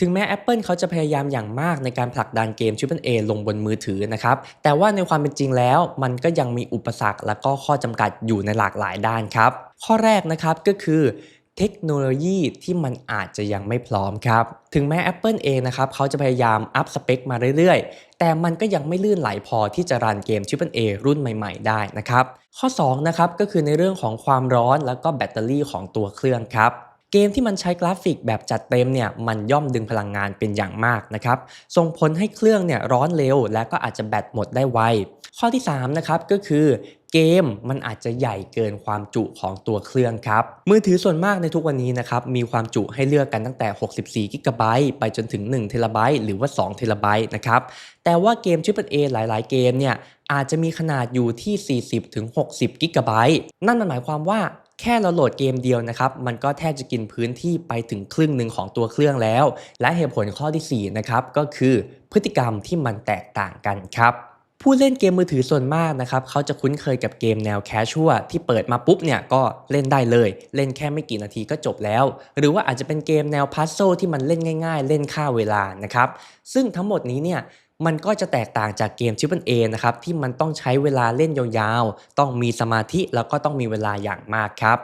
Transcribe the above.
ถึงแม้ Apple เขาจะพยายามอย่างมากในการผลักดันเกม Triple A ลงบนมือถือนะครับ แต่ว่าในความเป็นจริงแล้วมันก็ยังมีอุปสรรคและก็ข้อจำกัดอยู่ในหลากหลายด้านครับ ข้อแรกนะครับก็คือเทคโนโลยีที่มันอาจจะยังไม่พร้อมครับ ถึงแม้ Apple เองนะครับเขาจะพยายามอัพสเปคมาเรื่อยๆ แต่มันก็ยังไม่ลื่นไหลพอที่จะรันเกม Triple A รุ่นใหม่ๆ ได้นะครับ ข้อ2นะครับก็คือในเรื่องของความร้อนแล้วก็แบตเตอรี่ของตัวเครื่องครับ เกมที่มันใช้กราฟิกแบบจัดเต็มเนี่ยมันย่อมดึงพลังงานเป็นอย่างมากนะครับส่งผลให้เครื่องเนี่ยร้อนเร็ว และก็อาจจะแบตหมดได้ไวข้อที่3นะครับก็คือเกมมันอาจจะใหญ่เกินความจุของตัวเครื่องครับ มือถือส่วนมากในทุกวันนี้นะครับ มีความจุให้เลือกกันตั้งแต่ 64 กิกะไบต์ไปจนถึง1เทราไบต์หรือว่า2เทราไบต์นะครับ แต่ว่าเกม Triple A หลาย ๆ เกมเนี่ยอาจจะมีขนาดอยู่ที่ 40ถึง60 กิกะไบต์นั่นมันหมายความว่า แค่เราโหลดเกมเดียวนะครับ มันก็แทบจะกินพื้นที่ไปถึงครึ่งหนึ่งของตัวเครื่องแล้ว และเหตุผลข้อที่4นะครับก็คือพฤติกรรมที่มันแตกต่างกันครับ ผู้เล่นเกมมือถือส่วนมากนะครับเขาจะคุ้นเคยกับเกมแนวแคชชัวที่เปิดมาปุ๊บเนี่ยก็เล่นได้เลย เล่นแค่ไม่กี่นาทีก็จบแล้ว หรือว่าอาจจะเป็นเกมแนวพัซโซที่มันเล่นง่ายๆ เล่นค่าเวลานะครับซึ่งทั้งหมดนี้เนี่ยมันก็จะแตกต่างจากเกม Triple A นะครับที่มันต้องใช้เวลาเล่นยาวๆ ต้องมีสมาธิแล้วก็ต้องมีเวลาอย่างมากครับ